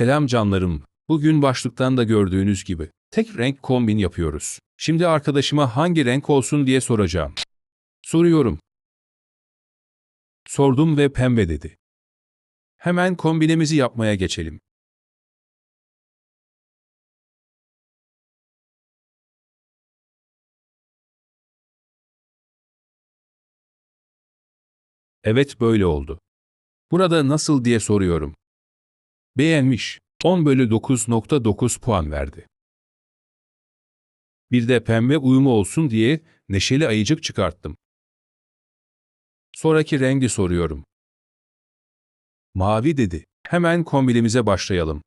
Selam canlarım. Bugün başlıktan da gördüğünüz gibi tek renk kombin yapıyoruz. Şimdi arkadaşıma hangi renk olsun diye soracağım. Soruyorum. Sordum ve pembe dedi. Hemen kombinemizi yapmaya geçelim. Evet böyle oldu. Burada nasıl diye soruyorum. Beğenmiş. 10 bölü 9.9 puan verdi. Bir de pembe uyumu olsun diye neşeli ayıcık çıkarttım. Sonraki rengi soruyorum. Mavi dedi. Hemen kombinimize başlayalım.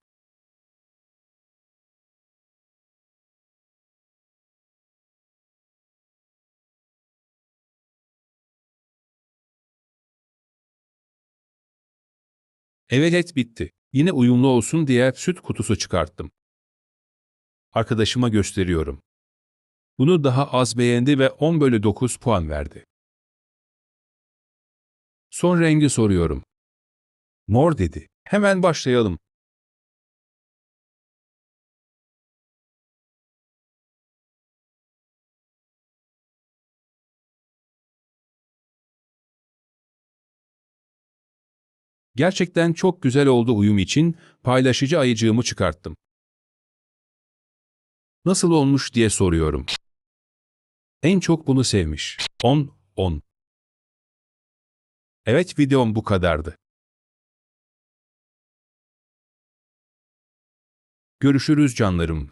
Evet bitti. Yine uyumlu olsun diye süt kutusu çıkarttım. Arkadaşıma gösteriyorum. Bunu daha az beğendi ve 10 bölü 9 puan verdi. Son rengi soruyorum. Mor dedi. Hemen başlayalım. Gerçekten çok güzel oldu uyum için paylaşıcı ayıcığımı çıkarttım. Nasıl olmuş diye soruyorum. En çok bunu sevmiş. 10, 10. Evet videom bu kadardı. Görüşürüz canlarım.